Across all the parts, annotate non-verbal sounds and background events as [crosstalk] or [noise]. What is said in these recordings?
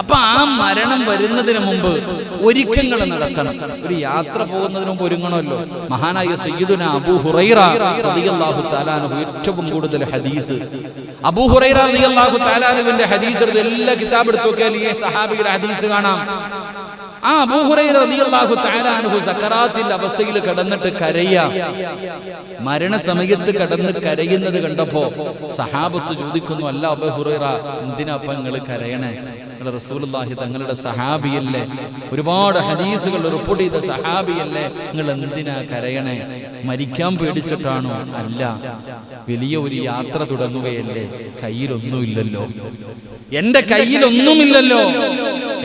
അപ്പൊ ആ മരണം വരുന്നതിന് മുമ്പ് ഒരുക്കങ്ങൾ നടത്തണം ഒരു യാത്ര പോകുന്നതിന് മുമ്പ് ഒരുങ്ങണമല്ലോ. മഹാനായ സയ്യിദുന അബൂ ഹുറൈറ റളിയല്ലാഹു ഏറ്റവും കൂടുതൽ ഹദീസ്. അബൂ ഹുറൈറ റളിയല്ലാഹു തആലാനുവിന്റെ ഹദീസ് എല്ലാ കിതാബ് എടുത്തു നോക്കിയാൽ സഹാബിയുടെ ഹദീസ് കാണാം. ആ അബൂഹുറൈറിയാഹു താലാനുഹു സക്കറാത്തിന്റെ അവസ്ഥയിൽ കിടന്നിട്ട് കരയ. മരണസമയത്ത് കടന്ന് കരയുന്നത് കണ്ടപ്പോ സഹാബത്ത് ചോദിക്കുന്നു അല്ല അബൂഹുറൈറ എന്തിനാ നിങ്ങൾ കരയണേ? നിങ്ങൾ റസൂലുള്ളാഹി തങ്ങളുടെ സഹാബിയല്ലേ? ഒരുപാട് ഹദീസുകൾ റിപ്പോർട്ട് ചെയ്ത സഹാബിയല്ലേ? നിങ്ങൾ എന്തിനാ കരയണേ? മരിക്കാൻ പേടിച്ചിട്ടാണോ? അല്ല. വലിയ ഒരു യാത്ര തുടങ്ങുകയല്ലേ? കയ്യിലൊന്നുമില്ലല്ലോ. എന്റെ കയ്യിലൊന്നുമില്ലല്ലോ.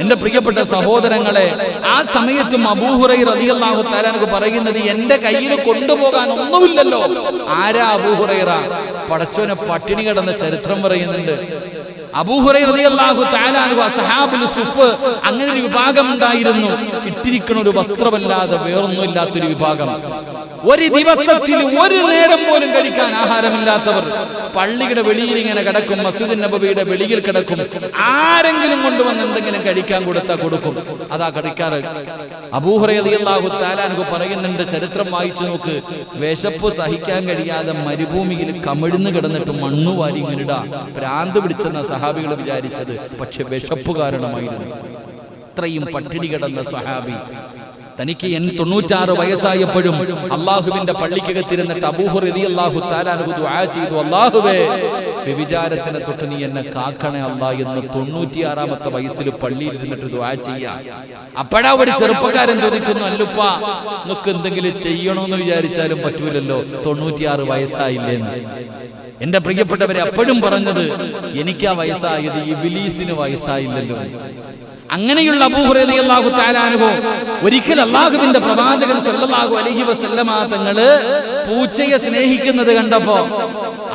എന്റെ പ്രിയപ്പെട്ട സഹോദരങ്ങളെ ആ സമയത്തും അബൂഹുറൈ റതിയല്ലാഹു താലാനക്ക് പറയുന്നത് എന്റെ കയ്യിൽ കൊണ്ടുപോകാൻ ഒന്നുമില്ലല്ലോ. ആരാ അബൂഹുറൈറ പടച്ചോനെ പട്ടിണി കിടന്ന ചരിത്രം പറയുന്നുണ്ട്. സുഫ് അങ്ങനെ ഒരു വിഭാഗം ഉണ്ടായിരുന്നു. ഇട്ടിരിക്കുന്ന ഒരു വസ്ത്രമല്ലാതെ വേറൊന്നും ഇല്ലാത്തൊരു വിഭാഗം. ഒരു ദിവസത്തിൽ ഒരു നേരം പോലും കഴിക്കാൻ ആഹാരമില്ലാത്തവർ പള്ളിയുടെ വെളിയിൽ ഇങ്ങനെ കിടക്കും മസൂദ് നബബിയുടെ വെളിയിൽ കിടക്കും. ആരെങ്കിലും കൊണ്ടുവന്ന് എന്തെങ്കിലും കഴിക്കാൻ കൊടുത്താൽ കൊടുക്കും. അതാ കഴിക്കാറ് അബൂഹുറയതിയല്ലാഹു താലാനു പറയുന്നുണ്ട് ചരിത്രം വായിച്ചു നോക്ക്. വിശപ്പ് സഹിക്കാൻ കഴിയാതെ മരുഭൂമിയിൽ കമിഴ്ന്ന് കിടന്നിട്ട് മണ്ണു വാരി ഇങ്ങനിടാ പ്രാന്ത് പിടിച്ചെന്ന സഹാബികൾ വിചാരിച്ചത് പക്ഷെ വിശപ്പ് കാരണമായിരുന്നു. ഇത്രയും പട്ടിണി കിടന്ന സഹാബി തനിക്ക് എൻ തൊണ്ണൂറ്റാറ് വയസ്സായപ്പോഴും അള്ളാഹുവിന്റെ പള്ളിക്കകത്തിരുന്നിട്ട് അബൂഹു റതി അള്ളാഹു താലാനുഹു ദുആ ചെയ്തു. അള്ളാഹുവേ വ്യഭിചാരത്തിനെ തൊട്ട് നീ എന്നെ കാക്കണേ അല്ല എന്ന് തൊണ്ണൂറ്റിയാറാമത്തെ വയസ്സിൽ പള്ളിയിൽ ഇരുന്നിട്ട് ദുആ ചെയ്യാ. അപ്പോഴാ ഒരു ചെറുപ്പക്കാരൻ ചോദിക്കുന്നു അല്ലുപ്പ നമുക്ക് എന്തെങ്കിലും ചെയ്യണമെന്ന് വിചാരിച്ചാലും പറ്റൂലല്ലോ തൊണ്ണൂറ്റിയാറ് വയസ്സായില്ലേന്ന്. എന്റെ പ്രിയപ്പെട്ടവരെ അപ്പോഴും പറഞ്ഞത് എനിക്കാ വയസ്സായത് ഈ വിലീസിന് വയസ്സായില്ലല്ലോ. അങ്ങനെയുള്ള അബൂഹുറൈദി അള്ളാഹു താലാനുഭവം ഒരിക്കൽ അള്ളാഹുവിന്റെ പ്രവാചകൻ സല്ലല്ലാഹു അലഹി വസല്ലമ തങ്ങൾ പൂച്ചയെ സ്നേഹിക്കുന്നത് കണ്ടപ്പോ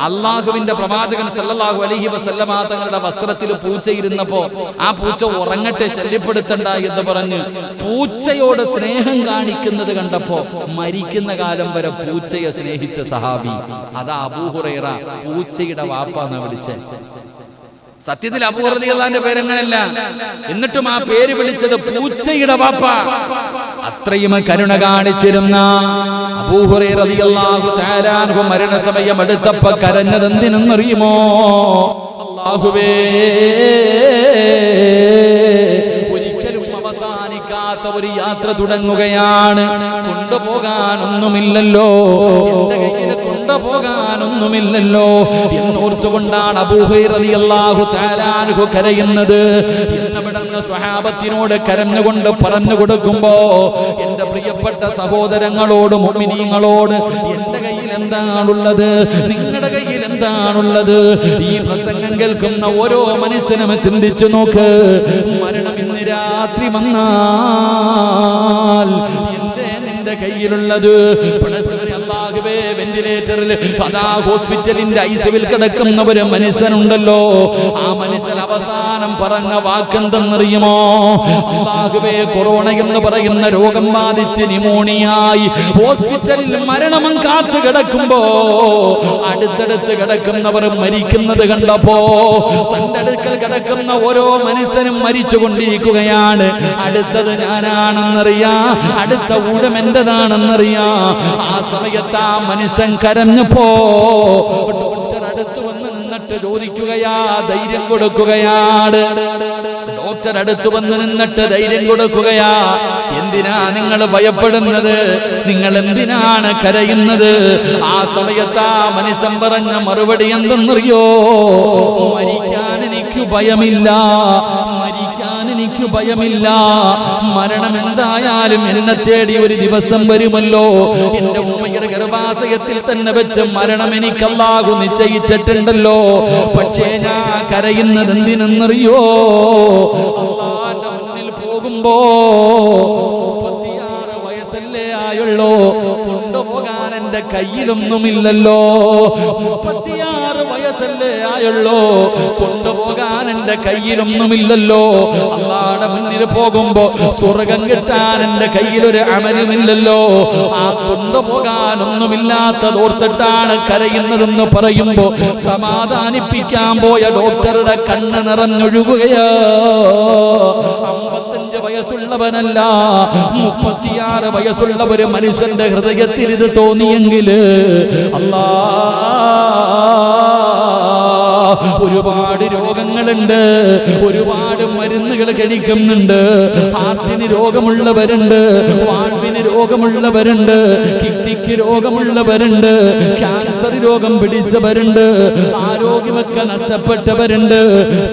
അള്ളാഹുവിന്റെ പ്രവാചകൻ സല്ലല്ലാഹു അലഹി വസല്ലമ തങ്ങളുടെ വസ്ത്രത്തിൽ പൂച്ച ഇരുന്നപ്പോ ആ പൂച്ച ഉറങ്ങട്ടെ ശല്യപ്പെടുത്തണ്ട എന്ന് പറഞ്ഞ് പൂച്ചയോട് സ്നേഹം കാണിക്കുന്നത് കണ്ടപ്പോ മരിക്കുന്ന കാലം വരെ പൂച്ചയെ സ്നേഹിച്ച സഹാബി. അതാ അബൂഹുറൈറ പൂച്ചയുടെ വാപ്പാന്ന് വിളിച്ചേ. സത്യത്തിൽ അപൂർവതികളാന്റെ പേരങ്ങനല്ല. എന്നിട്ടും ആ പേര് വിളിച്ചത് പൂച്ചയുടെ വാപ്പ. അത്രയും കരുണ കാണിച്ചിരുന്ന താരാൻഹു മരണസമയം എടുത്തപ്പ കരഞ്ഞത് എന്തിനെന്നറിയുമോ അള്ളാഹുവേ ഒരിക്കലും അവസാനിക്കാത്ത ഒരു യാത്ര തുടങ്ങുകയാണ്. കൊണ്ടുപോകാനൊന്നുമില്ലല്ലോ. എന്റെ കയ്യിൽ കൊണ്ടുപോകാനൊന്നുമില്ലല്ലോ എന്നോർത്തുകൊണ്ടാണ് കരയുന്നത്. എന്നവിടുന്ന് സ്വഹാബത്തിനോട് കരഞ്ഞുകൊണ്ട് പറഞ്ഞു കൊടുക്കുമ്പോ എന്റെ പ്രിയപ്പെട്ട സഹോദരങ്ങളോട് മുമിനീങ്ങളോട് എന്റെ കയ്യിൽ എന്താണുള്ളത്? നിങ്ങളുടെ കയ്യിൽ എന്താണുള്ളത്? ഈ പ്രസംഗം കേൾക്കുന്ന ഓരോ മനുഷ്യനും ചിന്തിച്ചു നോക്ക്. മരണം ഇന്ന് രാത്രി വന്നാൽ എന്റെ നിന്റെ കയ്യിലുള്ളത്? വെന്റിലേറ്ററിൽ അതാ ഹോസ്പിറ്റലിന്റെ ഐസിവിൽ കിടക്കുന്ന ഒരു മനുഷ്യനുണ്ടല്ലോ. ആ മനുഷ്യൻ അവസാനം പറഞ്ഞ വാക്കെന്തെന്നറിയുമോ? അല്ലാഹുവേ കൊറോണ എന്ന് പറയുന്ന രോഗം ബാധിച്ച് നിമോണിയായി ഹോസ്പിറ്റലിൽ മരണം കാത്തു കിടക്കുമ്പോ അടുത്തടുത്ത് കിടക്കുന്നവർ മരിക്കുന്നത് കണ്ടപ്പോ തന്റെ അടുക്കൽ കിടക്കുന്ന ഓരോ മനുഷ്യനും മരിച്ചു കൊണ്ടിരിക്കുകയാണ് അടുത്തത് ഞാനാണെന്നറിയാ അടുത്ത ഊഴം എന്റേതാണെന്നറിയാ. ആ സമയത്ത് ആ മനുഷ്യൻ കരഞ്ഞപ്പോ ഡോക്ടർ അടുത്ത് വന്ന് നിന്നിട്ട് ചോദിക്കുകയാ ധൈര്യം കൊടുക്കുകയാണ് ഡോക്ടർ അടുത്ത് വന്ന് നിന്നിട്ട് ധൈര്യം കൊടുക്കുകയാ. എന്തിനാ നിങ്ങൾ ഭയപ്പെടുന്നത്? നിങ്ങൾ എന്തിനാണ് കരയുന്നത്? ആ സമയത്ത് ആ മനുഷ്യൻ പറഞ്ഞ മറുപടി എന്തെന്നറിയോ? മരിക്കാൻ എനിക്ക് ഭയമില്ല. മരിക്കാൻ എനിക്ക് ഭയമില്ല. മരണം എന്തായാലും എന്നെ തേടി ഒരു ദിവസം വരുമല്ലോ. എന്റെ ഉമ്മയുടെ ഗർഭാശയത്തിൽ തന്നെ വെച്ച് മരണം എനിക്ക് അല്ലാഹു നിശ്ചയിച്ചിട്ടുണ്ടല്ലോ. പക്ഷേ ഞാൻ കരയുന്നത് എന്തിനെന്നറിയോ മുന്നിൽ പോകുമ്പോ മുപ്പത്തിയാറ് വയസ്സല്ലേ ആയുള്ളൂ. എന്റെ കയ്യിലൊന്നുമില്ലല്ലോ. മുപ്പത്തിയാറ് വയസ്സല്ലേ ആയുള്ളൂ. കൊണ്ടുപോകാൻ എന്റെ കയ്യിലൊന്നുമില്ലല്ലോ. അള്ളാടെ മുന്നിൽ പോകുമ്പോ സ്വർഗം കിട്ടാൻ എന്റെ കയ്യിലൊരു അമലുമില്ലല്ലോ. ആ കൊണ്ടുപോകാനൊന്നുമില്ലാത്തത് ഓർത്തിട്ടാണ് കരയുന്നതെന്ന് പറയുമ്പോ സമാധാനിപ്പിക്കാൻ പോയ ഡോക്ടറുടെ കണ്ണ് നിറഞ്ഞൊഴുകുകയോ. വയസ്സുള്ളവനല്ല മുപ്പത്തിയാറ് വയസ്സുള്ള ഒരു മനുഷ്യന്റെ ഹൃദയത്തിൽ ഇത് തോന്നിയെങ്കിൽ അല്ലാ ഒരുപാട് രോഗങ്ങളുണ്ട്. ഒരുപാട് മരുന്നുകൾ കഴിക്കുന്നുണ്ട്. ഹാർട്ടിന് രോഗമുള്ളവരുണ്ട്. വാൾവിന് രോഗമുള്ളവരുണ്ട്. കിഡ്നിക്ക് രോഗമുള്ളവരുണ്ട്. ക്യാൻസർ രോഗം പിടിച്ചവരുണ്ട്. ആരോഗ്യമൊക്കെ നഷ്ടപ്പെട്ടവരുണ്ട്.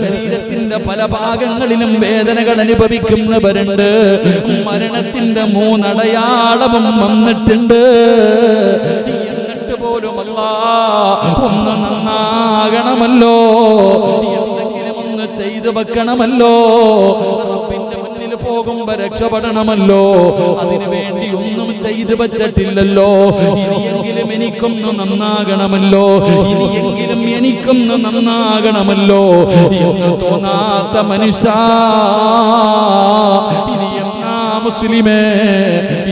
ശരീരത്തിന്റെ പല ഭാഗങ്ങളിലും വേദനകൾ അനുഭവിക്കുന്നവരുണ്ട്. മരണത്തിന്റെ മൂന്നടയാളവും വന്നിട്ടുണ്ട്. എന്നിട്ട് പോലും അല്ലാ. ഒന്ന് നന്നാകണമല്ലോ എന്തെങ്കിലും ഒന്ന് ചെയ്തു വെക്കണമല്ലോ. റബ്ബിന്റെ മുന്നിൽ പോകുമ്പോ രക്ഷപ്പെടണമല്ലോ. അതിനു വേണ്ടി ഒന്നും ചെയ്തു വച്ചിട്ടില്ലല്ലോ. ഇനിയെങ്കിലും എനിക്കൊന്ന് നന്നാകണമല്ലോ. ഇനിയെങ്കിലും എനിക്കൊന്ന് നന്നാകണമല്ലോ. എന്ന് തോന്നാത്ത മനുഷ്യ. ഇനി മുസ്ലിമേ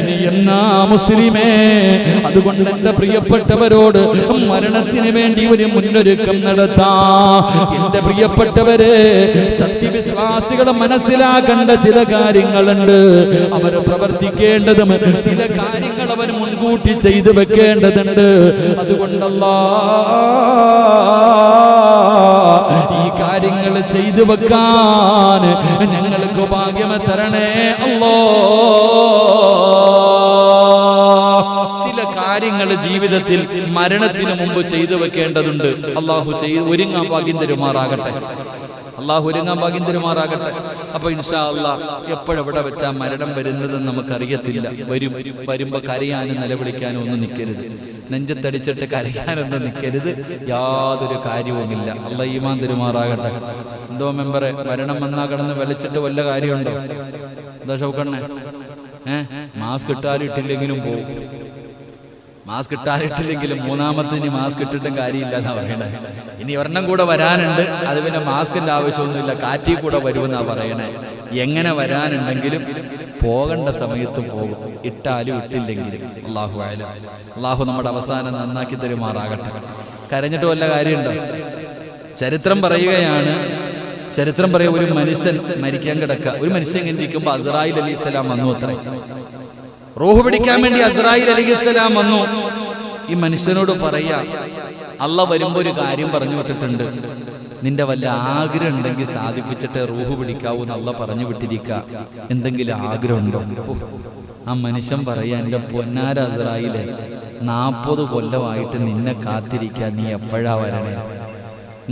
ഇനി എന്നാ മുസ്ലിമേ? അതുകൊണ്ട് എന്റെ പ്രിയപ്പെട്ടവരോട് മരണത്തിന് വേണ്ടി ഒരു മുന്നൊരുക്കം നടത്താ. എന്റെ പ്രിയപ്പെട്ടവരെ സത്യവിശ്വാസികളെ മനസ്സിലാക്കേണ്ട ചില കാര്യങ്ങളുണ്ട്. അവർ പ്രവർത്തിക്കേണ്ടതും ചില കാര്യങ്ങൾ അവർ മുൻകൂട്ടി ചെയ്തു വെക്കേണ്ടതുണ്ട്. അതുകൊണ്ടല്ല ഈ കാര്യങ്ങൾ ചെയ്തു വെക്കാൻ ഞങ്ങൾക്ക് ഭാഗ്യം തരണേ. ചില കാര്യങ്ങൾ ജീവിതത്തിൽ മരണത്തിന് മുമ്പ് ചെയ്തു വെക്കേണ്ടതുണ്ട്. അള്ളാഹു ചെയ്ത് ഒരുങ്ങാൻ ഭാഗ്യം തരുമാറാകട്ടെ അള്ളാഹു ഒരുങ്ങാൻ ഭാഗ്യം തരുമാറാകട്ടെ അപ്പൊ ഇൻഷാ അള്ളാഹ് എപ്പോഴെവിടെ വെച്ചാ മരണം വരുന്നതെന്ന് നമുക്കറിയത്തില്ല. വരും. വരുമ്പോ കരയാനും നിലവിളിക്കാനും ഒന്നും നിൽക്കരുത് നെഞ്ചത്തടിച്ചിട്ട് കരയാനൊന്നും നിൽക്കരുത് യാതൊരു കാര്യവുമില്ല. അല്ല ഈമാൻ തരുമാറാകട്ടെ. എന്തോ മെമ്പറെ മരണം വന്നാ കടന്ന് വലിച്ചിട്ട് വല്ല കാര്യമുണ്ടോ? എന്താ ഷൗക്കണ്ണേ? ഏ? മാസ്ക് ഇട്ടാലിട്ടില്ലെങ്കിലും പോകും മാസ്ക് ഇട്ടാലിട്ടില്ലെങ്കിലും ഇനി മാസ്ക് ഇട്ടിട്ടും കാര്യമില്ല എന്നാ പറയണേ. ഇനി ഒരെണ്ണം കൂടെ വരാനുണ്ട് അത് പിന്നെ മാസ്കിന്റെ ആവശ്യമൊന്നുമില്ല കാറ്റിൽ കൂടെ വരുമെന്നാ പറയണേ. എങ്ങനെ വരാനുണ്ടെങ്കിലും പോകേണ്ട സമയത്ത് പോകും. ഇട്ടാലും ഇട്ടില്ലെങ്കിലും. അള്ളാഹു ആയാലും അള്ളാഹു നമ്മുടെ അവസാനം നന്നാക്കി തരുമാറാകട്ടെ. കരഞ്ഞിട്ട് വല്ല കാര്യമുണ്ടോ? ചരിത്രം പറയുകയാണ് ചരിത്രം പറയാം ഒരു മനുഷ്യൻ മരിക്കാൻ കിടക്കുക. ഒരു മനുഷ്യൻ ഇങ്ങനെ ഇരിക്കുമ്പോൾ അസറായിൽ അലി ഇസ്ലാം വന്നു അത്രേ. റോഹ് പിടിക്കാൻ വേണ്ടി അസ്രായിൽ അലിഹിസ്സലാം വന്നു. ഈ മനുഷ്യനോട് പറയാ അള്ള വരുമ്പോ ഒരു കാര്യം പറഞ്ഞു വിട്ടിട്ടുണ്ട്. നിന്റെ വല്ല ആഗ്രഹം ഉണ്ടെങ്കിൽ സാധിപ്പിച്ചിട്ട് റൂഹ് പിടിക്കാവൂ എന്നുള്ള പറഞ്ഞു വിട്ടിരിക്ക. എന്തെങ്കിലും ആഗ്രഹം ഉണ്ടോ ആ മനുഷ്യൻ പറയാ എന്റെ പൊന്നാര അസറായിലെ നാൽപ്പത് കൊല്ലമായിട്ട് നിന്നെ കാത്തിരിക്കാൻ നീ എപ്പോഴാ വരണേ?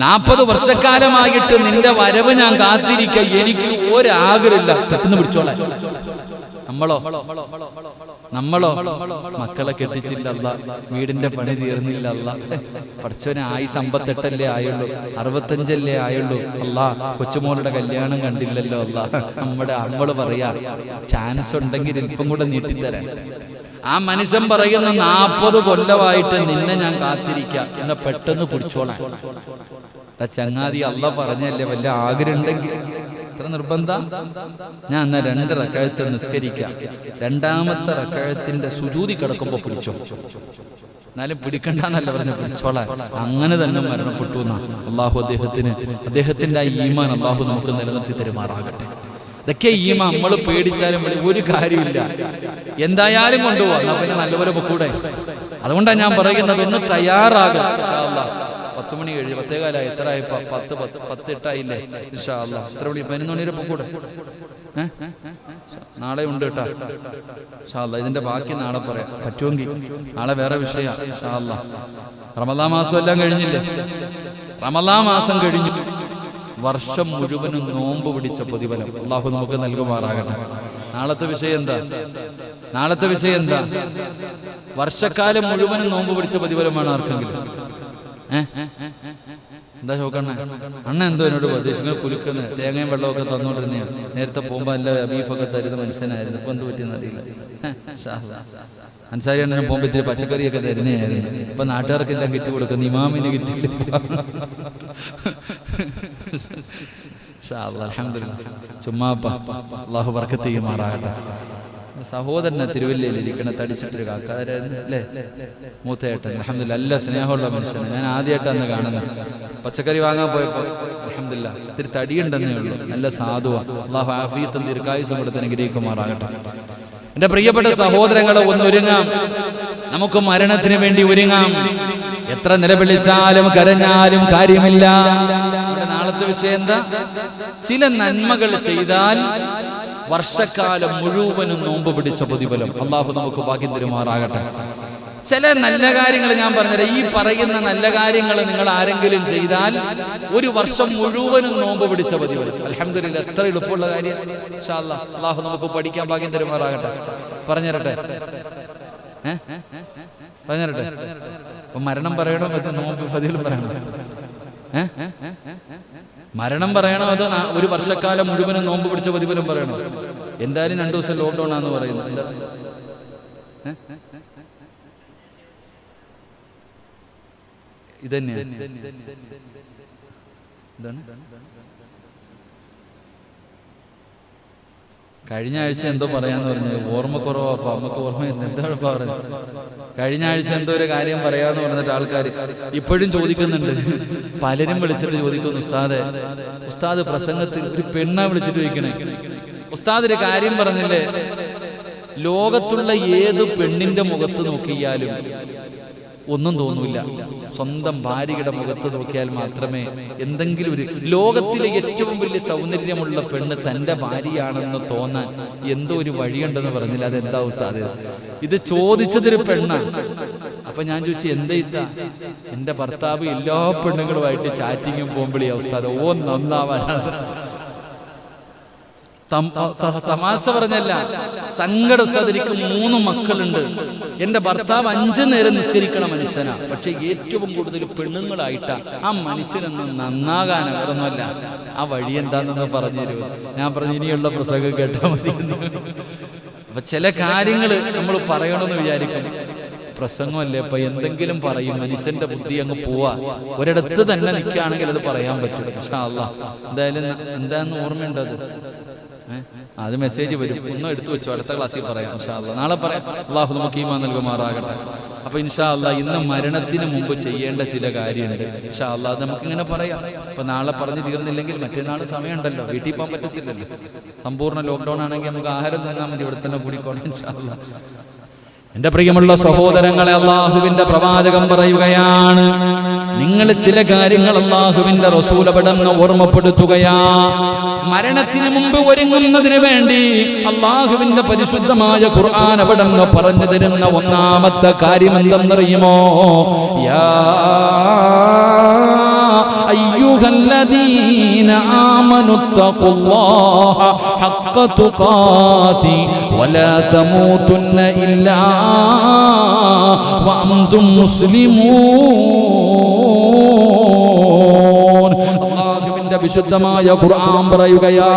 നാൽപ്പത് വർഷക്കാലമായിട്ട് നിന്റെ വരവ് ഞാൻ കാത്തിരിക്ക. എനിക്ക് ഒരാഗ്രഹമില്ല. പെട്ടെന്ന് പിടിച്ചോളെ നമ്മളോ? നമ്മളോ? മക്കളെ കെട്ടിച്ചില്ലല്ല. വീടിന്റെ പണി തീർന്നില്ലല്ല. പഠിച്ചവന് ആയി സമ്പത്തെട്ടല്ലേ ആയുള്ളൂ. അറുപത്തഞ്ചല്ലേ ആയുള്ളൂ. അല്ല കൊച്ചുമോളുടെ കല്യാണം കണ്ടില്ലല്ലോ അല്ല. നമ്മുടെ അമ്മൾ പറയാ ചാൻസ് ഉണ്ടെങ്കിൽ ഇപ്പം കൂടെ നീട്ടിത്തരാൻ. ആ മനുഷ്യൻ പറയുന്ന നാൽപ്പത് കൊല്ലമായിട്ട് നിന്നെ ഞാൻ കാത്തിരിക്കാം. എന്ന പെട്ടെന്ന് പിടിച്ചോളാം. ചങ്ങാതി അല്ല പറഞ്ഞല്ലേ വല്ല ആഗ്രഹം ഉണ്ടെങ്കിൽ. ഇത്ര നിർബന്ധ? ഞാൻ എന്നാ രണ്ട് റക്കഴത്ത് നിസ്കരിക്കാം. രണ്ടാമത്തെ റക്കഴത്തിന്റെ സുജൂതി കിടക്കുമ്പോ പിടിച്ചോ. എന്നാലും പിടിക്കണ്ടെന്നല്ല പറഞ്ഞു പിടിച്ചോളാം. അങ്ങനെ തന്നെ മരണപ്പെട്ടു എന്നാ അള്ളാഹു അദ്ദേഹത്തിന് അദ്ദേഹത്തിന്റെ ആ ഈമാൻ അള്ളാഹു നമുക്ക് നിലനിർത്തി തരുമാറാകട്ടെ. ഇതൊക്കെ ഈമ നമ്മൾ പേടിച്ചാലും ഒരു കാര്യമില്ല. എന്തായാലും കൊണ്ടുപോകാം എന്നാ പിന്നെ നല്ലപോലെ പൊക്കൂടെ. അതുകൊണ്ടാണ് ഞാൻ പറയുന്നത് ഒന്ന് അല്ലാഹ്. പത്ത് മണി കഴിഞ്ഞ് പത്തേകാലായി എത്ര ആയി? പത്ത് പത്ത് പത്ത് എട്ടായില്ലേ. എത്ര മണി? പതിനൊന്ന് മണിയുടെ പൊക്കൂടെ. ഏ? നാളെ ഉണ്ട് കേട്ടാ. അല്ലാഹ്. ഇതിന്റെ ബാക്കി നാളെ പറയാം. പറ്റുമെങ്കിൽ നാളെ വേറെ വിഷയ റമദാ മാസം എല്ലാം കഴിഞ്ഞില്ലേ? റമദാ മാസം കഴിഞ്ഞു. വർഷം മുഴുവനും നോമ്പ് പിടിച്ച പ്രതിഫലം. അള്ളാഹു നമുക്ക് നൽകുമാറാകട്ടെ. നാളത്തെ വിഷയം എന്താ? നാളത്തെ വിഷയം എന്താ? വർഷക്കാലം മുഴുവനും നോമ്പ് പിടിച്ച പ്രതിഫലമാണ് ആർക്കെങ്കിലും? എന്താ ചോക്കണ്ണ അണ്ണ എന്തോ എന്നോട് പ്രതീക്ഷിക്കുന്ന കുലുക്കുന്നത് തേങ്ങയും വെള്ളമൊക്കെ തന്നോണ്ടിരുന്ന നേരത്തെ പോകുമ്പോ അല്ല ബീഫൊക്കെ തരുന്ന മനുഷ്യനായിരുന്നു. ഇപ്പൊ എന്ത് പറ്റിയെന്ന് അറിയില്ല. അൻസാരി അണ്ണനും പോകുമ്പോ ഇത്തിരി പച്ചക്കറിയൊക്കെ തരുന്നതായിരുന്നു ഇപ്പൊ നാട്ടുകാർക്കെല്ലാം കിറ്റ് കൊടുക്കുന്നു. ഇമാമിന് കിറ്റില്ല [laughs] അള്ളാഹു സഹോദരനെ തിരുവല്ലയിൽ ഇരിക്കണ തടിച്ചിട്ടൊരു കാക്കാരായിരുന്നു അല്ലേ? മൂത്തയേട്ടൻ അലഹമില്ല നല്ല സ്നേഹമുള്ള മനുഷ്യനാണ് ഞാൻ ആദ്യമായിട്ടാണ് കാണുന്നത് പച്ചക്കറി വാങ്ങാൻ പോയപ്പോൾ അലഹമില്ല ഇത്തിരി തടിയുണ്ടെന്നേ ഉള്ളൂ. നല്ല സാധുവാ. അള്ളാഹു കൊടുത്ത് അനുഗ്രഹിക്കുമാറാകട്ടെ. എന്റെ പ്രിയപ്പെട്ട സഹോദരങ്ങളെ ഒന്നൊരുങ്ങാം. നമുക്ക് മരണത്തിന് വേണ്ടി ഒരുങ്ങാം. എത്ര നിലവിളിച്ചാലും കരഞ്ഞാലും കാര്യമില്ല. നാളത്തെ വിഷയം എന്താ? ചില നന്മകൾ ചെയ്താൽ വർഷക്കാലം മുഴുവനും നോമ്പ് പിടിച്ച പ്രതിഫലം. അള്ളാഹു നമുക്ക് ഭാഗ്യം തരുമാറാകട്ടെ. ചില നല്ല കാര്യങ്ങൾ ഞാൻ പറഞ്ഞുതരാം. ഈ പറയുന്ന നല്ല കാര്യങ്ങൾ നിങ്ങൾ ആരെങ്കിലും ചെയ്താൽ ഒരു വർഷം മുഴുവനും നോമ്പ് പിടിച്ച പ്രതിഫലം. അലഹമില്ല എത്ര എളുപ്പമുള്ള കാര്യം. അള്ളാഹു നമുക്ക് പഠിക്കാൻ ഭാഗ്യം തരുമാറാകട്ടെ. പറഞ്ഞരട്ടെ പറഞ്ഞുതരട്ടെ. മരണം പറയണോ? നോമ്പ് പ്രതിഫലം പറയണോ? മരണം പറയണോ അതോ ഒരു വർഷക്കാലം മുഴുവനും നോമ്പ് പിടിച്ച പ്രതിഫലം പറയണോ? എന്തായാലും രണ്ടു ദിവസം ലോക്ക്ഡൌൺ ആണെന്ന് പറയുന്നത് എന്താ? ഇതന്നെ എന്താണ് കഴിഞ്ഞ ആഴ്ച എന്തോ പറയാന്ന് പറഞ്ഞു ഓർമ്മക്കുറവാ അപ്പൊ അമ്മയ്ക്ക് ഓർമ്മ എന്താണ് പറഞ്ഞത്? കഴിഞ്ഞ ആഴ്ച എന്തോ ഒരു കാര്യം പറയാന്ന് പറഞ്ഞിട്ട് ആൾക്കാർ ഇപ്പോഴും ചോദിക്കുന്നുണ്ട്. പലരും വിളിച്ചിട്ട് ചോദിക്കുന്നു ഉസ്താദ് ഉസ്താദ് പ്രസംഗത്തിൽ ഒരു പെണ്ണ വിളിച്ചിട്ട് ചോദിക്കണേ. ഉസ്താദ് ഒരു കാര്യം പറഞ്ഞില്ലേ? ലോകത്തുള്ള ഏത് പെണ്ണിന്റെ മുഖത്ത് നോക്കിയാലും ഒന്നും തോന്നൂല. സ്വന്തം ഭാര്യയുടെ മുഖത്ത് നോക്കിയാൽ മാത്രമേ എന്തെങ്കിലും ഒരു ലോകത്തിലെ ഏറ്റവും വലിയ സൗന്ദര്യമുള്ള പെണ്ണ് തന്റെ ഭാര്യയാണെന്ന് തോന്നാൻ എന്തോ ഒരു വഴിയുണ്ടെന്ന് പറഞ്ഞില്ല. അതെന്താ ഉസ്താദ്? ഇത് ചോദിച്ചതൊരു പെണ്ണാണ് അപ്പൊ ഞാൻ ചോദിച്ചു എന്താ ഇത്ത എന്റെ ഭർത്താവ് എല്ലാ പെണ്ണുങ്ങളുമായിട്ട് ചാറ്റിങ്ങും പോകുമ്പോഴേ ഉസ്താദ്. ഓ നന്നാവാനാണ് തമാശ പറഞ്ഞല്ല. സങ്കട ഉസ്താദിരിക്ക് മൂന്ന് മക്കളുണ്ട്. എന്റെ ഭർത്താവ് അഞ്ചു നേരം നിസ്കരിക്കണ മനുഷ്യനാ. പക്ഷെ ഏറ്റവും കൂടുതൽ പെണ്ണുങ്ങളായിട്ടാ ആ മനുഷ്യനൊന്ന് നന്നാകാൻ അവരൊന്നുമല്ല. ആ വഴി എന്താണെന്ന് പറഞ്ഞു തരുമോ? ഞാൻ പറഞ്ഞു ഇനിയുള്ള പ്രസംഗം കേട്ടാൽ മതി. അപ്പൊ ചില കാര്യങ്ങൾ നമ്മൾ പറയണമെന്ന് വിചാരിക്കും. പ്രസംഗമല്ലേ? ഇപ്പൊ എന്തെങ്കിലും പറയും. മനുഷ്യന്റെ ബുദ്ധി അങ്ങ് പോവാ. ഒരിടത്ത് തന്നെ നിൽക്കുകയാണെങ്കിൽ അത് പറയാൻ പറ്റും. പക്ഷെ അല്ല എന്തായാലും എന്താന്ന് ഓർമ്മയുണ്ടോ അത് മെസ്സേജ് വരും. ഒന്നും എടുത്തു വെച്ചോ. അടുത്ത ക്ലാസ്സിൽ പറയാം. ഇൻഷാ അല്ലാ. നാളെ പറയാം. അള്ളാഹു നമുക്ക് ഈമാ നൽകുമാറാകട്ടെ. അപ്പൊ ഇൻഷാ അല്ലാ ഇന്ന് മരണത്തിന് മുമ്പ് ചെയ്യേണ്ട ചില കാര്യമുണ്ട് ഇൻഷാ അത് നമുക്ക് ഇങ്ങനെ പറയാം. അപ്പൊ നാളെ പറഞ്ഞു തീർന്നില്ലെങ്കിൽ മറ്റന്നാൾ സമയമുണ്ടല്ലോ. വീട്ടിൽ പോകാൻ പറ്റത്തില്ലല്ലോ. സമ്പൂർണ ലോക്ക്ഡൌൺ ആണെങ്കിൽ നമുക്ക് ആഹാരം തന്നാൽ മതി. ഇവിടെ തന്നെ കൂടിക്കോണം ഇൻഷാ അല്ലാ. എന്റെ പ്രിയമുള്ള സഹോദരങ്ങളെ അള്ളാഹുവിന്റെ പ്രവാചകം പറയുകയാണ്. നിങ്ങൾ ചില കാര്യങ്ങൾ അള്ളാഹുവിന്റെ റസൂലപടന്ന് ഓർമ്മപ്പെടുത്തുകയാ. മരണത്തിന് മുമ്പ് ഒരുങ്ങുന്നതിന് വേണ്ടി അള്ളാഹുവിന്റെ പരിശുദ്ധമായ ഖുർആൻ പറഞ്ഞു തരുന്ന ഒന്നാമത്തെ കാര്യം എന്തെന്നറിയുമോ? യാ أيها الذين آمنوا اتقوا الله حق تقاته ولا تموتن إلا وأنتم مسلمون. വിശുദ്ധമായ ഖുർആൻ പറയുകയാ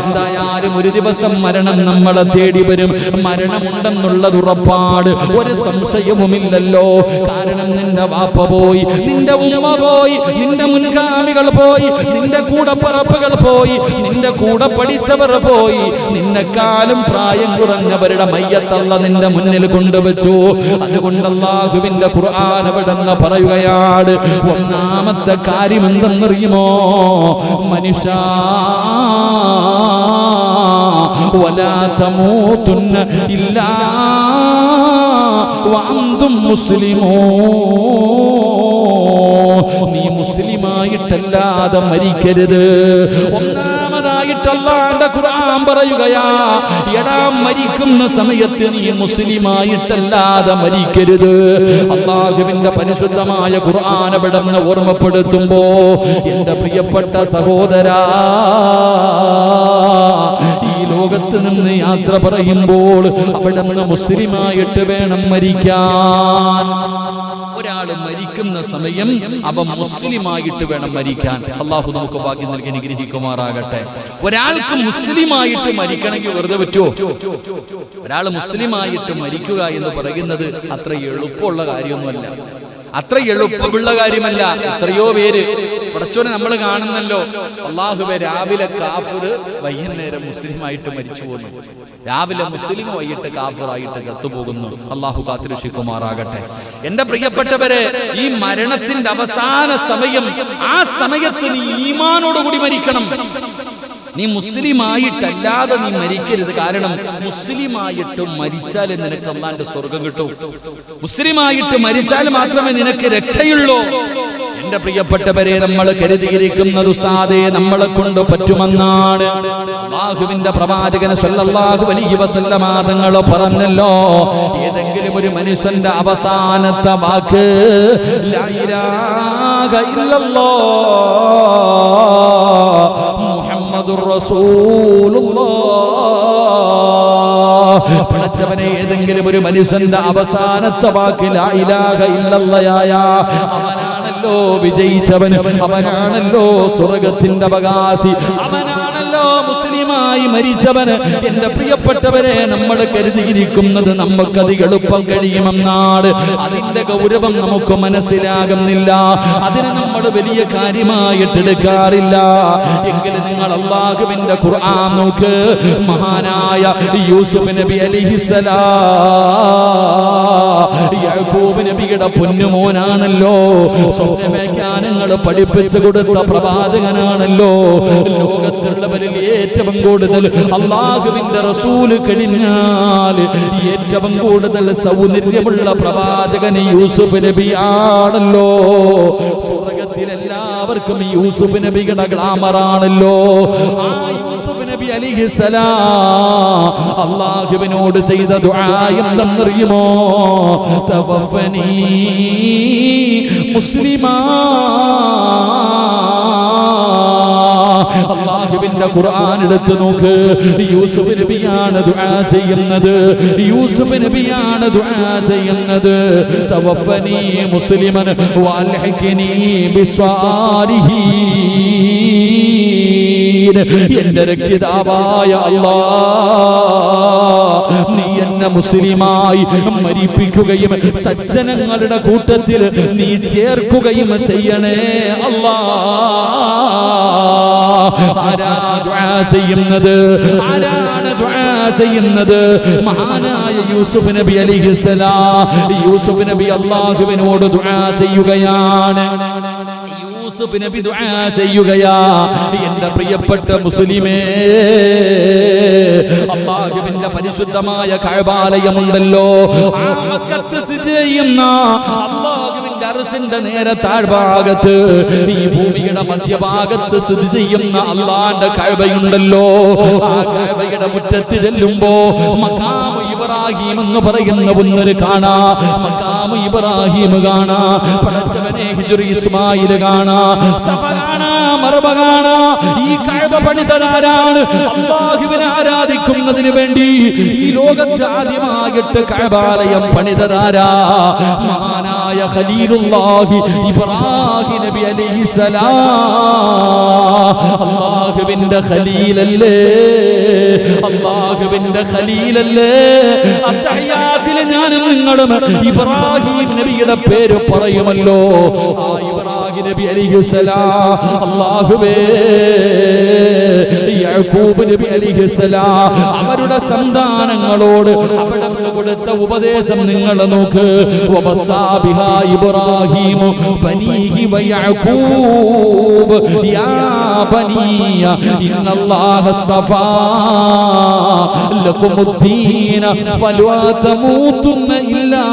എന്തായാലും ഒരു ദിവസം മരണം നമ്മളെ തേടി വരും. മരണമുണ്ടെന്നുള്ളത് ഉറപ്പാട് ഒരു സംശയവുമില്ലല്ലോ. കാരണം നിന്റെ വാപ്പ പോയി നിന്റെ ഉമ്മ പോയി നിന്റെ മുൻഗാമികൾ പോയി നിന്റെ കൂടപ്പറപ്പുകൾ പോയി നിന്റെ കൂടെ പഠിച്ചവർ പോയി. നിന്നെക്കാലും പ്രായം കുറഞ്ഞവരുടെ മയ്യത്തള്ള നിന്റെ മുന്നിൽ കൊണ്ടുവച്ചു. അതുകൊണ്ട് അള്ളാഹുവിന്റെ ഖുർആൻ അവിടെ പറയുകയാണ് ഒന്നാമത്തെ കാര്യം എന്തെന്നറിയുമോ മനുഷ്യ വലാത്തമൂത്തുന്ന ഇല്ല വാന്തും മുസ്ലിമോ. നീ മുസ്ലിമായിട്ടല്ലാതെ മരിക്കരുത്. ഒന്നാ ഒന്നാമതായിട്ടല്ലാണ്ട് ഖുർആൻ പറയുകയാ. എടാ മരിക്കുന്ന സമയത്ത് നീ മുസ്ലിമായിട്ടല്ലാതെ മരിക്കരുത്. അള്ളാഹുവിന്റെ പരിശുദ്ധമായ ഖുർആൻ പഠന ഓർമ്മപ്പെടുത്തുമ്പോ എന്റെ പ്രിയപ്പെട്ട സഹോദരാ ലോകത്ത് നിന്ന് യാത്ര പറയുമ്പോൾ അവിടെ മുസ്ലിമായിട്ട് വേണം മരിക്കാൻ. ഒരാൾ മരിക്കുന്ന സമയം അവൻ മുസ്ലിമായിട്ട് വേണം മരിക്കാൻ. അള്ളാഹു നമുക്ക് ഭാഗ്യം നൽകി അനുഗ്രഹിക്കുമാറാകട്ടെ. ഒരാൾക്ക് മുസ്ലിമായിട്ട് മരിക്കണമെങ്കിൽ വെറുതെ പറ്റുമോ ഒരാൾ മുസ്ലിമായിട്ട് മരിക്കുക എന്ന് പറയുന്നത് അത്ര എളുപ്പമുള്ള കാര്യമൊന്നുമല്ല. അത്ര എളുപ്പമുള്ള കാര്യമല്ല. എത്രയോ പേര്. പടച്ചോനെ നമ്മൾ കാണുന്നല്ലോ. അള്ളാഹുബെ രാവിലെ കാഫിർ വൈകുന്നേരം മുസ്ലിമായിട്ട് മരിച്ചു പോകുന്നു രാവിലെ മുസ്ലിം വൈകിട്ട് കാഫിറായിട്ട് ചത്തുപോകുന്നു. അള്ളാഹു കാത്തിരക്ഷിക്കുമാറാകട്ടെ. എന്റെ പ്രിയപ്പെട്ടവരെ ഈ മരണത്തിന്റെ അവസാന സമയം ആ സമയത്ത് നീ ഈമാനോടുകൂടി മരിക്കണം. നീ മുസ്ലിമായിട്ടല്ലാതെ നീ മരിക്കരുത്. കാരണം മുസ്ലിമായിട്ട് മരിച്ചാൽ നിനക്ക് അള്ളാന്റെ സ്വർഗം കിട്ടും. മുസ്ലിമായിട്ട് മരിച്ചാൽ മാത്രമേ നിനക്ക് രക്ഷയുള്ളൂ. എന്റെ പ്രിയപ്പെട്ടവരെ നമ്മൾ കരുതിയിരിക്കുന്നത് ഉസ്താദെ നമ്മളെ കൊണ്ട് പറ്റുമെന്നാണ്. അള്ളാഹുവിന്റെ പ്രവാചകൻ സല്ലല്ലാഹു അലൈഹി വസല്ലമ തങ്ങൾ പറഞ്ഞല്ലോ ഏതെങ്കിലും ഒരു മനുഷ്യന്റെ അവസാനത്തെ വാക്ക് ലാ ഇലാഹ ഇല്ലല്ലാഹ് മുഹമ്മദുർ റസൂലുള്ളാഹ്. പടച്ചവനെ ഏതെങ്കിലും ഒരു മനുഷ്യന്റെ അവസാനത്തെ വാക്ക് ലാ ഇലാഹ അവനാണല്ലോ വിജയിച്ചവൻ അവനാണല്ലോ സ്വർഗത്തിന്റെ അവകാശി അവനാണല്ലോ മുസ്ലിമായി മരിച്ചവന് എന്റെ പ്രിയപ്പെട്ടവരെ നമ്മൾ കരുതിയിരിക്കുന്നത് നമുക്കത് എളുപ്പം കഴിയുമെന്നാണ്. അതിന്റെ ഗൗരവം നമുക്ക് മനസ്സിലാകുന്നില്ല. അതിന് നമ്മൾ വലിയ കാര്യമായിട്ട് എടുക്കാറില്ല. എങ്കിലും നിങ്ങൾ അള്ളാഹുവിന്റെ ഖുർആൻ നോക്ക്. മഹാനായ യൂസുഫ് നബി അലിഹിസലാ യാക്കൂബ് നബിയുടെ പൊന്നുമോനാണല്ലോ. സ്വപ്നവ്യാഖ്യാനങ്ങൾ പഠിപ്പിച്ചു കൊടുത്ത പ്രവാചകനാണല്ലോ. ലോകത്തുള്ളവരിൽ ഏറ്റവും കൂടുതൽ അള്ളാഹുവിന്റെ റസൂൽ കഴിഞ്ഞാൽ ഏറ്റവും കൂടുതൽ സൗന്ദര്യമുള്ള പ്രവാചകൻ യൂസുഫ് നബി സ്വർഗത്തിൽ എല്ലാവർക്കും യൂസുഫ് നബിയുടെ ഗ്ലാമറാണല്ലോ ആ നബി അള്ളാഹുവിനോട് ചെയ്ത ദുആ എന്തെന്നറിയുമോ? തവഫനി മുസ്ലിമാ അള്ളാഹുവിന്റെ ഖുർആൻ എടുത്തു നോക്ക്. യൂസുഫ് നബിയാണ് ദുആ ചെയ്യുന്നത്. യൂസുഫ് നബിയാണ് ദുആ ചെയ്യുന്നത്. തവഫനി മുസ്ലിമൻ വൽഹിഖ്നി ബിസ്വാലിഹി. എന്റെ രക്ഷിതാവായ അല്ലാ നീ എന്നെ മുസ്ലിമായി മരിപ്പിക്കുകയും സജ്ജനങ്ങളുടെ കൂട്ടത്തിൽ നീ ചേർക്കുകയും ചെയ്യണേ. അല്ലാ. ചെയ്യുന്നത്? ആരാണ് ചെയ്യുന്നത്? മഹാനായ യൂസുഫ് നബി അലിഹിസലാം യൂസുഫ് നബി അള്ളാഹുവിനോട് ദുആ ചെയ്യുകയാണ്. യൂസുഫ് നബി ദുആ ചെയ്യുകയാ. എന്റെ പ്രിയപ്പെട്ട മുസ്ലിമേ അള്ളാഹുവിന്റെ പരിശുദ്ധമായ കഴബാലയമുണ്ടല്ലോ ആ മക്കത്ത് സ്ഥിതി ചെയ്യുന്ന അള്ളാഹുവിന്റെ നേരെ താഴ്ഭാഗത്ത് ഈ ഭൂമിയുടെ മധ്യഭാഗത്ത് സ്ഥിതി ചെയ്യുന്ന അള്ളാന്റെ കഴിവയുണ്ടല്ലോ. ആ കഴിവയുടെ മുറ്റത്ത് ചെല്ലുമ്പോ മക്കാമ് ഇബ്രാഹിം എന്ന് പറയുന്ന ഒന്നൊരു കാണാ മക്കാമ് ഇബ്രാഹിം കാണാ പടച്ചവനെ ഹിജുറി ഇസ്മായിൽ കാണാ സഫ കാണാ മറബ കാണാ ഈ കഴവ പണിതരാരാണ് അള്ളാഹുവിനെ ആരാധിക്കുന്നതിന് വേണ്ടി ഈ ലോകത്ത് ആദ്യമായിട്ട് കഴബാലയം പണിതരാരാ മഹാനായ ഖലീലുല്ലാഹി ഇബ്രാഹിം നബി അലൈഹിസ്സലാം. അള്ളാഹുവിന്റെ ഖലീലല്ലേ? അള്ളാഹുവിന്റെ ഖലീലല്ലേ? അത്തഹയാത്തിൽ ഞാനും നിങ്ങളും ഇബ്രാഹിം നബിയുടെ പേര് പറയുമല്ലോ. ആ ഇബ്രാഹിം നബി അലൈഹിസ്സലാം അള്ളാഹുവേ യാക്കൂബ് നബി അലൈഹിസ്സലാം അവരുടെ സന്താനങ്ങളോട് അവിടെ കൊടുത്ത ഉപദേശം നിങ്ങൾ നോക്ക്. ഇബ്രാഹിം യാ ബനിയ ഇല്ലാ.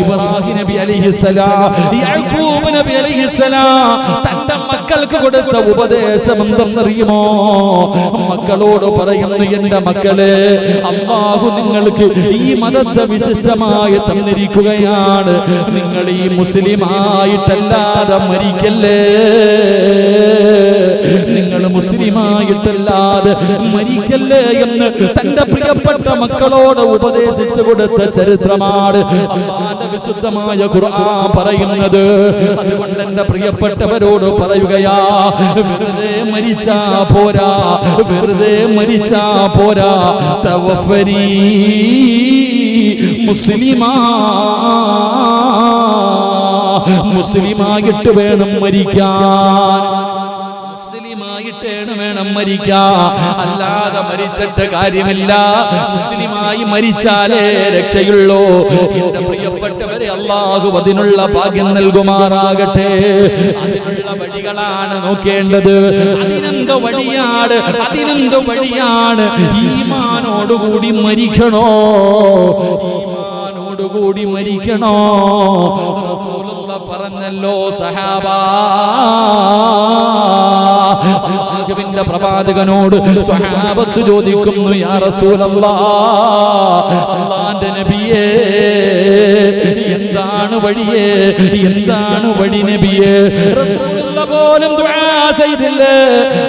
ഇബ്രാഹിം നബി അലൈഹിസ്സലാം യാക്കൂബ് നബി അലൈഹിസ്സലാം തന്റെ മക്കൾക്ക് കൊടുത്ത ഉപദേശം എന്തെന്നറിയുമോ? മക്കളോട് പറയുന്ന എന്റെ മക്കളെ അള്ളാഹു നിങ്ങൾക്ക് ഈ മതത്തെ വിശിഷ്ടമായി തന്നിരിക്കുകയാണ്. നിങ്ങൾ ഈ മുസ്ലിമായിട്ടല്ലാതെ മരിക്കല്ലേ? നിങ്ങൾ മുസ്ലിമായിട്ടല്ലാതെ മരിക്കല്ലേ എന്ന് തന്റെ പ്രിയപ്പെട്ട മക്കളോട് ഉപദേശിച്ചു കൊടുത്ത ചരിത്രമാണ് വിശുദ്ധമായ ഖുർആൻ പറയുന്നത്. അതുകൊണ്ട് എന്റെ പ്രിയപ്പെട്ടവരോട് പറയുകയാ വെറുതെ മരിച്ചാ പോരാ വെറുതെ മരിച്ചാ പോരാ തവഫരീ മുസ്ലിമാ മുസ്ലിമായിട്ട് വേണം മരിക്കാൻ. മുസ്ലിമായിട്ടേണ് വേണം മരിക്കാ. അല്ലാതെ മരിച്ചിട്ട് കാര്യമില്ല. മുസ്ലിമായി മരിച്ചാലേ രക്ഷയുള്ളൂ. എന്റെ പ്രിയപ്പെട്ടവരെ അള്ളാഹു അതിനുള്ള ഭാഗ്യം നൽകുമാറാകട്ടെ. അതിനുള്ള വഴികളാണ് നോക്കേണ്ടത്. അതിനെന്ത് വഴിയാണ്? അതിനെന്ത് വഴിയാണ്? ഈമാനോടുകൂടി മരിക്കണോ? ഈമാനോടുകൂടി മരിക്കണോ? പറഞ്ഞല്ലോ സഹാബാ. അള്ളാഹുവിന്റെ പ്രവാചകനോട് സ്വഹാബത്ത് ചോദിക്കുന്നു യാ റസൂലല്ലാ അള്ളാന്റെ നബിയേ എന്താണ് വഴിയേ എന്താണ് വഴി നബിയേ? റസൂലുള്ള പോലും ദുആ ചെയ്തില്ലേ?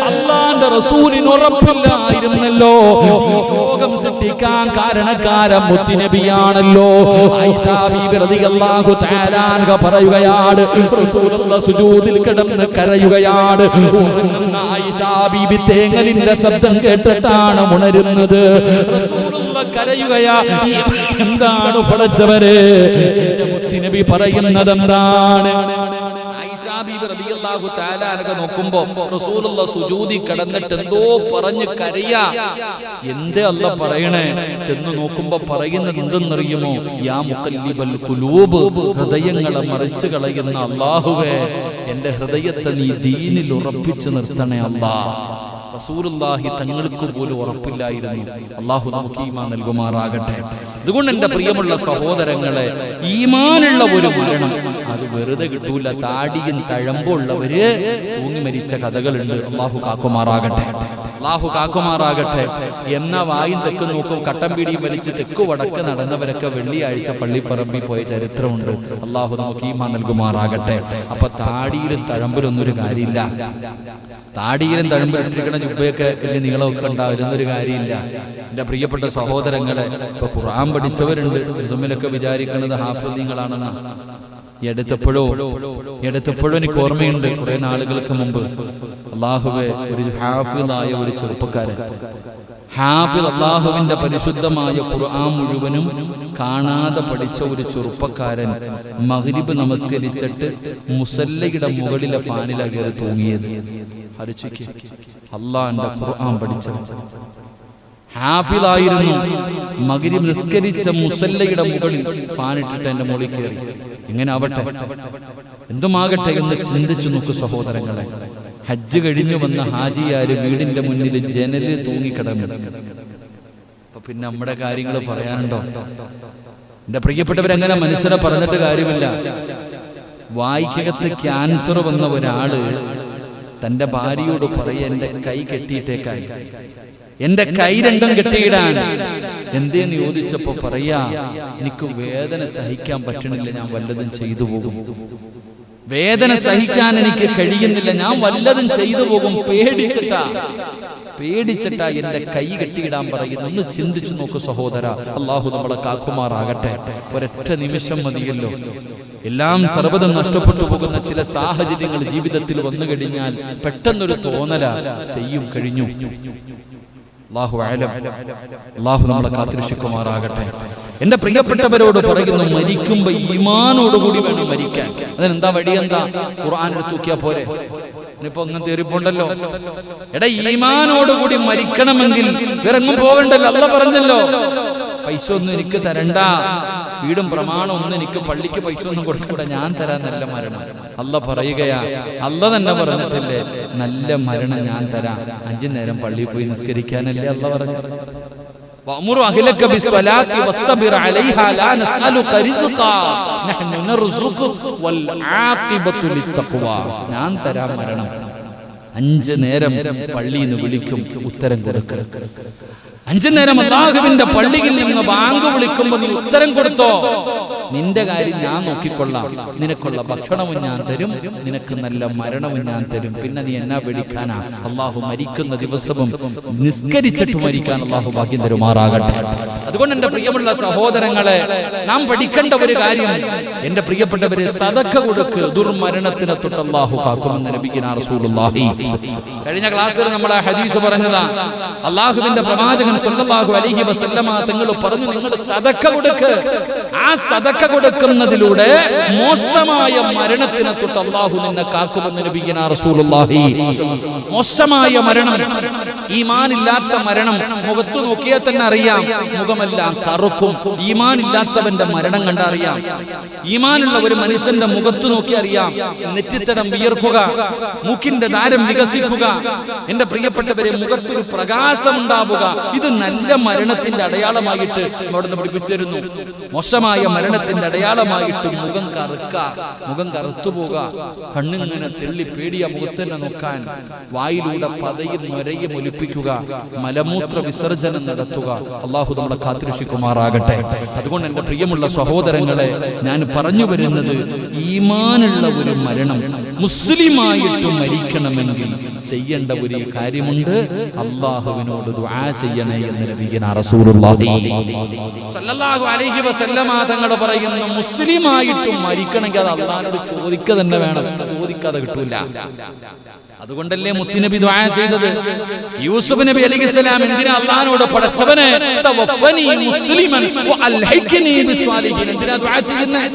അള്ളാന്റെ റസൂലിന് ഉറപ്പില്ലായിരുന്നല്ലോ. ലോകം സൃഷ്ടിക്കാൻ കാരണക്കാരൻ മുത്തിനബിയാണല്ലോ. പറയുകയാണ് സുജൂദിൽ കിടന്ന് കരയുകയാണ്. ബീബി തേങ്ങലിന്റെ ശബ്ദം കേട്ടിട്ടാണ് ഉണരുന്നത്. റസൂലുള്ള കരയുകയാ എന്താണ് പടച്ചവരെ മുത്തുനബി പറയുന്നത് എന്താണ് ആയിഷാ ബീബി റളിയല്ലാഹു തആല അൻഹ നോക്കുമ്പോ റസൂലുള്ള സുജൂദി കിടന്നിട്ട് എന്തോ പറഞ്ഞ് കരയാ. എന്തേ അല്ല പറയണേ? ചെന്ന് നോക്കുമ്പോ പറയുന്നത് എന്തെന്നറിയുമോ? യാ മുഖല്ലിബൽ കുലൂബ് ഹൃദയങ്ങളെ മറിച്ചു കളയുന്ന അള്ളാഹുവേ എന്റെ ഹൃദയത്തെ നീ ദീനിൽ ഉറപ്പിച്ചു നിർത്തണേ അല്ലാ റസൂലുള്ളാഹി തങ്ങൾക്ക് പോലും ഉറപ്പില്ലായിരുന്നു. അള്ളാഹു നമുക്ക് ഈമാൻ നൽകുമാറാകട്ടെ. അതുകൊണ്ട് എന്റെ പ്രിയമുള്ള സഹോദരങ്ങളെ ഈമാനുള്ള ഒരു മരണം. അത് വെറുതെ കിട്ടൂല. താടിയും തഴമ്പുള്ളവര് തൂങ്ങി മരിച്ച കഥകളുണ്ട്. അള്ളാഹു കാക്കുമാറാകട്ടെ. അള്ളാഹു കാക്കുമാറാകട്ടെ എന്ന വായും തെക്ക് നോക്കും കട്ടം പിടിയും വലിച്ച് തെക്ക് വടക്ക് നടന്നവരൊക്കെ വെള്ളിയാഴ്ച പള്ളിപ്പറമ്പിൽ പോയ ചരിത്രമുണ്ട്. അള്ളാഹു നമുക്ക് ഈമാ നൽകുമാറാകട്ടെ. അപ്പൊ താടിയിലും തഴമ്പിലൊന്നും ഒരു കാര്യമില്ല. താടിയിലും തഴമ്പിലിട്ടിരിക്കുന്ന ജുബയൊക്കെ വലിയ നീളമൊക്കെ ഉണ്ടാവുന്നൊരു കാര്യമില്ല. എന്റെ പ്രിയപ്പെട്ട സഹോദരങ്ങളെ ഇപ്പൊ ഖുർആൻ പഠിച്ചവരുണ്ട്. സുമിലൊക്കെ വിചാരിക്കുന്നത് ഹാഫിദീങ്ങളാണെന്ന്. എടുത്തപ്പോഴോ എടുത്തപ്പോഴോ എനിക്ക് ഓർമ്മയുണ്ട് കുറെ നാളുകൾക്ക് മുമ്പ്. അള്ളാഹുവെ ഒരു ഹാഫിദായ ഒരു ചെറുപ്പക്കാരൻ. ഹാഫിൽ അള്ളാഹുവിന്റെ പരിശുദ്ധമായ ഖുർആൻ മുഴുവനും കാണാതെ പഠിച്ച ഒരു ചെറുപ്പക്കാരൻ മഹരിബ് നമസ്കരിച്ചിട്ട് മുസല്ലയുടെ മുകളിലെ ഫാനിലാ കയറി തൂങ്ങിയത്. അള്ളാന്റെ ഖുർആൻ പഠിച്ച. ഹാഫിലായിരുന്നു മകരി നിസ്കരിച്ച മുസല്ലയുടെ മുകളിൽ ഫാനിട്ടിട്ട് എന്റെ മുകളിൽ കയറി. ഇങ്ങനെ ആവട്ടെ. എന്തുമാകട്ടെ എന്ന് ചിന്തിച്ചു നോക്കു സഹോദരങ്ങളെ. ഹജ്ജ് കഴിഞ്ഞു വന്ന ഹാജിയാര് വീടിന്റെ മുന്നിൽ ജനലിൽ തൂങ്ങിക്കിടന്നു. അപ്പൊ പിന്നെ നമ്മുടെ കാര്യങ്ങൾ പറയാനുണ്ടോ? എന്റെ പ്രിയപ്പെട്ടവരങ്ങനെ മനുഷ്യരെ പറഞ്ഞിട്ട് കാര്യമില്ല. വായിക്കകത്ത് ക്യാൻസർ വന്ന ഒരാൾ തന്റെ ഭാര്യയോട് പറയ എന്റെ കൈ കെട്ടിയിട്ടേക്കാൻ എന്റെ കൈ രണ്ടും കെട്ടിയിടാൻ. എന്തേന്ന് ചോദിച്ചപ്പോ പറയാ എനിക്ക് വേദന സഹിക്കാൻ പറ്റണില്ല ഞാൻ വല്ലതും ചെയ്തു പോകും. വേദന സഹിക്കാൻ എനിക്ക് കഴിയുന്നില്ല ഞാൻ വല്ലതും ചെയ്തു പോകും. പേടിച്ചിട്ടാ പേടിച്ചിട്ടാ എന്റെ കൈ കെട്ടിയിടാൻ പറയുന്നു ഒന്ന് ചിന്തിച്ചു നോക്കൂ സഹോദര അള്ളാഹു നമ്മളെ കാക്കുമാറാകട്ടെ. ഒരൊറ്റ നിമിഷം മതിയല്ലോ. എല്ലാം സർവതും നഷ്ടപ്പെട്ടു പോകുന്ന ചില സാഹചര്യങ്ങൾ ജീവിതത്തിൽ വന്നു കഴിഞ്ഞാൽ പെട്ടെന്നൊരു തോന്നല ചെയ്യും കഴിഞ്ഞു. അള്ളാഹു നമ്മളെ കാത്തിരക്ഷിക്കുമാറാകട്ടെ. എന്റെ പ്രിയപ്പെട്ടവരോട് പറയുന്നു മരിക്കുമ്പോ ഈമാനോടുകൂടി വേണം മരിക്കാൻ. അതിനെന്താ വഴി? എന്താ? ഖുർആൻ എടുത്ത് നോക്കിയാ പോരെ? ഇനിയിപ്പോ അങ്ങനത്തെ എരിപ്പുണ്ടല്ലോ എടാ ഈമാനോടുകൂടി മരിക്കണമെങ്കിൽ ഇറങ്ങും പോകണ്ടല്ലോ. അല്ല പറഞ്ഞല്ലോ. പൈസ ഒന്നും എനിക്ക് തരണ്ട. വീടും പ്രമാണം ഒന്നും എനിക്ക് പള്ളിക്ക് പൈസ ഒന്നും കൊടുക്കണ്ട ഞാൻ തരാൻ നല്ല മരണം അല്ല പറയുകയാ അല്ല തന്നെ പറഞ്ഞിട്ടില്ലേ നല്ല മരണം ഞാൻ തരാം അഞ്ചു നേരം പള്ളിയിൽ പോയി നിസ്കരിക്കാനല്ലേ അല്ല പറഞ്ഞു وأمر أهلك بالصلاة واصطبر عليها لا نسألك رزقا نحن نرزقك والعاقبة للتقوى ഞാൻ തരാം മരണം അഞ്ച് നേരം പള്ളിയിൽ നിന്ന് വിളിക്കും ഉത്തരം കൊടുക്കുക അഞ്ചു നേരം അള്ളാഹുവിന്റെ പള്ളിയിൽ നിന്ന് ബാങ്ക് വിളിക്കുമ്പോൾ നീ ഉത്തരം കൊടുത്തോ? നിന്റെ കാര്യം ഞാൻ നോക്കിക്കൊള്ളാം. നിനക്കുള്ള ഭക്ഷണവും ഞാൻ തരും. നിനക്ക് നല്ല മരണവും ഞാൻ തരും. പിന്നെ നീ എന്നാ വിളിക്കാനാ. അള്ളാഹു മരിക്കുന്ന ദിവസവും നിസ്കരിച്ചിട്ട് മരിക്കാൻ അള്ളാഹു ഭാഗ്യം തരുമാറാകട്ടെ. അതുകൊണ്ട് എന്റെ പ്രിയമുള്ള സഹോദരങ്ങളെ നാം പഠിക്കേണ്ട ഒരു കാര്യം എന്റെ പ്രിയപ്പെട്ടവരെ സതക്ക കൊടുക്ക് ദുർമരണത്തിനെ തൊട്ട് അള്ളാഹു കാക്കുമെന്ന് ലഭിക്കുന്ന കഴിഞ്ഞ ക്ലാസ്സിൽ നമ്മളെ ഹദീസ് പറഞ്ഞതാ അള്ളാഹുവിന്റെ പ്രവാചകൻ സല്ലല്ലാഹു അലൈഹി വസല്ലമ തങ്ങൾ പറഞ്ഞു നിങ്ങൾ സദക്ക കൊടുക്ക്. ആ സദക്ക കൊടുക്കുന്നതിലൂടെ മോശമായ മരണത്തിനെ തൊട്ട് അള്ളാഹു നിന്നെ കാക്കുമെന്ന് നബിക്കുന്ന റസൂലുള്ളാഹി. മോശമായ മരണം. ഈമാനില്ലാത്ത മരണം മുഖത്തു നോക്കിയാൽ തന്നെ അറിയാം. മുഖമെല്ലാം കറുക്കും. ഈമാനില്ലാത്തവന്റെ മരണം കണ്ടറിയാം ഈമാനുള്ള ഒരു മനുഷ്യന്റെ മുഖത്തു നോക്കി അറിയാം. നെറ്റിത്തടം വിയർക്കുക മൂക്കിന്റെ താരം വികസിക്കുക. എന്റെ പ്രിയപ്പെട്ടവരെ മുഖത്തൊരു പ്രകാശം ഉണ്ടാവുക ഇത് നല്ല മരണത്തിന്റെ അടയാളമായിട്ട് അവിടുന്ന് പഠിപ്പിച്ചിരുന്നു മോശമായ മരണത്തിന്റെ അടയാളമായിട്ട് മുഖം കറുക്ക മുഖം കറുത്തുപോക കണ്ണിങ്ങനെ തെള്ളി പേടിയ മുഖത്തന്നെ നോക്കാൻ വായിലൂടെ പതയും നൊരയും ഒലിപ്പിക്കുക മലമൂത്ര വിസർജനം നടത്തുക. അള്ളാഹു നമ്മളെ കാത്തിരക്ഷിക്കുമാറാകട്ടെ. അതുകൊണ്ട് എന്റെ പ്രിയമുള്ള സഹോദരങ്ങളെ ഞാൻ പറഞ്ഞു വരുന്നത് ഈമാനുള്ള ഒരു മരണം മുസ്ലിമായിട്ട് മരിക്കണമെങ്കിൽ ചെയ്യേണ്ട ഒരു കാര്യമുണ്ട്. അള്ളാഹുവിനോട് ചെയ്യണേ എന്ന് തങ്ങൾ പറയുന്നു മുസ്ലിമായിട്ടും മരിക്കണമെങ്കിൽ അത് അള്ളാഹിനോട് ചോദിക്കുക തന്നെ വേണം. ചോദിക്കാതെ കിട്ടൂല. അതുകൊണ്ടല്ലേ മുത്തുനബി ദുആ ചെയ്തത്? യൂസുഫ് നബി അലൈഹിസ്സലാം എന്തിനാ അള്ളാഹിനോട് പടച്ചവനെ മുസ്ലിമൻ എന്തിനാ ദുആ ചെയ്യുന്നത്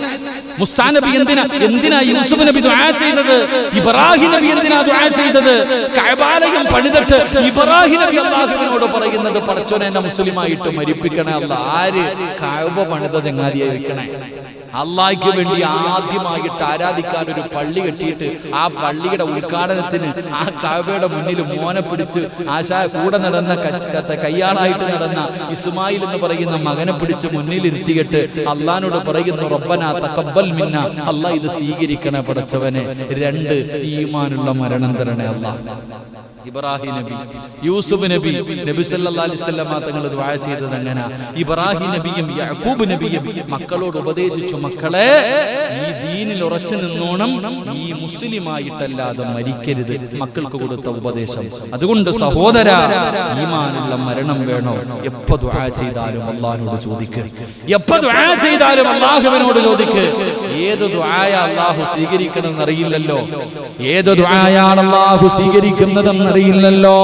മുസാ നബി എന്തിനാ എന്തിനാ യൂസുഫ് നബി ദുആ ചെയ്തത്? ഇബ്രാഹിം നബി എന്തിനാ ദുആ ചെയ്തത്? കഅബാലയം പണിതിട്ട് ഇബ്രാഹിം നബി അള്ളാഹുവിനോട് പറയുന്നത് പടച്ചോനെ എന്നെ മുസ്ലിമായിട്ട് മരിപ്പിക്കണേ അല്ല. ആര്? കഅബ പണിത ചങ്ങാതിയായിരിക്കണേ. അള്ളാഹിക്ക് വേണ്ടി ആദ്യമായിട്ട് ആരാധിക്കാൻ ഒരു പള്ളി കെട്ടിയിട്ട് ആ പള്ളിയുടെ ഉദ്ഘാടനത്തിന് ആ കാവയുടെ മുന്നിൽ മോനെ പിടിച്ച് ആശാ കൂടെ നടന്ന കയ്യാളായിട്ട് നടന്ന ഇസ്മായിൽ എന്ന് പറയുന്ന മകനെ പിടിച്ച് മുന്നിൽ ഇരുത്തിയിട്ട് അള്ളഹാനോട് പറയുന്നു റബ്ബന തക്കബൽ മിന്ന അള്ളാഹ് ഇത് സ്വീകരിക്കണ പടച്ചവനെ. രണ്ട് ഈമാനുള്ള മരണം തരണേ അള്ളാഹ്. ഇബ്രാഹിം നബി യൂസുഫ് നബി നബി സല്ലല്ലാഹു അലൈഹി വസല്ലമ തങ്ങൾ ദുആ ചെയ്തത് അങ്ങനെ ഇബ്രാഹിം നബിയും യാക്കൂബ് നബിയും മക്കളോട് ഉപദേശിച്ചു മക്കളെ ഈ ദീനിൽ ഉറച്ചു നിന്നോണം ഈ മുസ്ലിമായിട്ടല്ലാതെ മരിക്കരുത്. മക്കൾക്ക് കൊടുത്ത ഉപദേശം. അതുകൊണ്ട് സഹോദര ഈമാനുള്ള മരണം വേണോ? എപ്പോ ദുആ ചെയ്താലും അള്ളാഹിനോട് ചോദിക്ക്. എപ്പോ ദുആ ചെയ്താലും അള്ളാഹുവിനോട് ചോദിക്ക്. ഏത് ദുആയ അള്ളാഹു സ്വീകരിക്കണമെന്ന് അറിയില്ലല്ലോ ഏത് ദുആയാണ് അള്ളാഹു സ്വീകരിക്കുന്നതെന്ന് അറിയില്ലല്ലോ